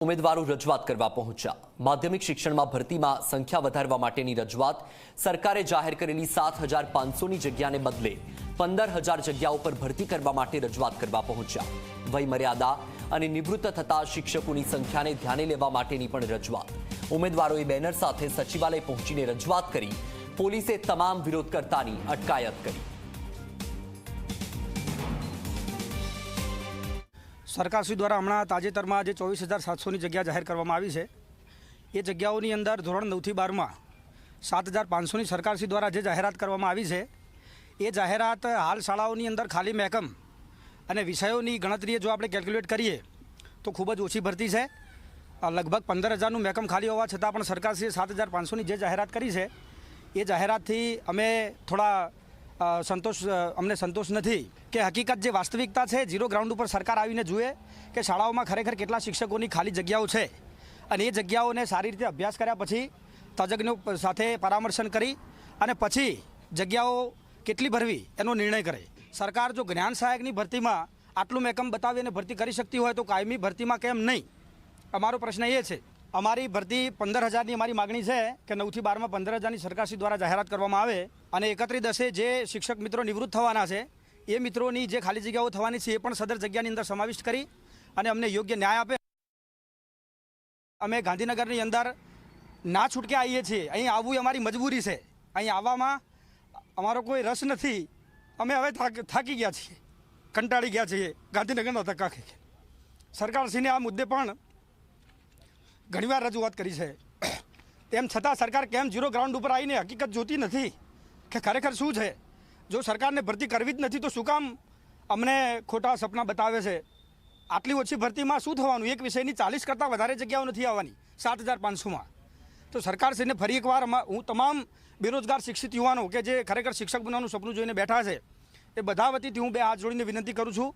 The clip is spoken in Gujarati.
ઉમેદવારો રજૂઆત કરવા પહોંચ્યા. માધ્યમિક શિક્ષણમાં ભરતીમાં સંખ્યા વધારવા માટેની રજૂઆત સરકારે જાહેર કરેલી સાત હજાર પાંચસોની જગ્યાને બદલે પંદર હજાર જગ્યાઓ પર ભરતી કરવા માટે રજૂઆત કરવા પહોંચ્યા. વયમર્યાદા અને નિવૃત્ત થતા શિક્ષકોની સંખ્યાને ધ્યાને લેવા માટેની પણ રજૂઆત. ઉમેદવારોએ બેનર સાથે સચિવાલય પહોંચીને રજૂઆત કરી. પોલીસે તમામ વિરોધકર્તાની અટકાયત કરી. સરકારશ્રી દ્વારા હમણાં તાજેતરમાં જે ચોવીસ હજાર સાતસોની જગ્યા જાહેર કરવામાં આવી છે. એ જગ્યાઓની અંદર ધોરણ નવથી બારમાં સાત હજાર પાંચસોની સરકારશ્રી દ્વારા જે જાહેરાત કરવામાં આવી છે, એ જાહેરાત હાલ શાળાઓની અંદર ખાલી મહેકમ અને વિષયોની ગણતરીએ જો આપણે કેલ્ક્યુલેટ કરીએ, તો ખૂબ જ ઓછી ભરતી છે. લગભગ પંદર હજારનું મહેકમ ખાલી હોવા છતાં પણ સરકારશ્રીએ સાત હજાર પાંચસોની જે જાહેરાત કરી છે, એ જાહેરાતથી અમે થોડા સંતોષ અમને સંતોષ નથી કે હકીકત જે વાસ્તવિકતા છે, ઝીરો ગ્રાઉન્ડ ઉપર સરકાર આવીને જુએ કે શાળાઓમાં ખરેખર કેટલા શિક્ષકોની ખાલી જગ્યાઓ છે. અને એ જગ્યાઓને સારી રીતે અભ્યાસ કર્યા પછી તજજ્ઞો સાથે પરામર્શન કરી અને પછી જગ્યાઓ કેટલી ભરવી એનો નિર્ણય કરે. સરકાર જો જ્ઞાન સહાયકની ભરતીમાં આટલું મેકમ બતાવી અને ભરતી કરી શકતી હોય તો કાયમી ભરતીમાં કેમ નહીં? અમારો પ્રશ્ન એ છે અમારી ભરતી પંદર હજારની અમારી માગણી છે કે નવથી બારમાં પંદર હજારની સરકારશ્રી દ્વારા જાહેરાત કરવામાં આવે અને એકત્રીસ દસે જે શિક્ષક મિત્રો નિવૃત્ત થવાના છે, એ મિત્રોની જે ખાલી જગ્યાઓ થવાની છે, એ પણ સદર જગ્યાની અંદર સમાવિષ્ટ કરી અને અમને યોગ્ય ન્યાય આપે. અમે ગાંધીનગરની અંદર ના છૂટકે આવીએ છીએ. અહીં આવવું અમારી મજબૂરી છે. અહીં આવવામાં અમારો કોઈ રસ નથી. અમે હવે થાક, થાકી ગયા છીએ. કંટાળી ગયા છીએ ગાંધીનગરનો ધક્કા ખાઈ. સરકારશ્રીને આ મુદ્દે પણ ઘણીવાર રજૂઆત કરી છે. તેમ છતાં સરકાર કેમ ઝીરો ગ્રાઉન્ડ ઉપર આવીને હકીકત જોતી નથી? કે ખરેખર શું છે? જો સરકારને ભરતી કરવી જ નથી તો શું કામ અમને ખોટા સપના બતાવે છે? આટલી ઓછી ભરતીમાં શું થવાનું? એક વિષયની ચાલીસ કરતાં વધારે જગ્યાઓ નથી આવવાની, સાત હજાર પાંચસોમાં. તો સરકારશ્રીને ફરી એકવાર હું તમામ બેરોજગાર શિક્ષિત યુવાનો કે જે ખરેખર શિક્ષક બનવાનું સપનું જોઈને બેઠા છે, એ બધા વતીથી હું બે હાથ જોડીને વિનંતી કરું છું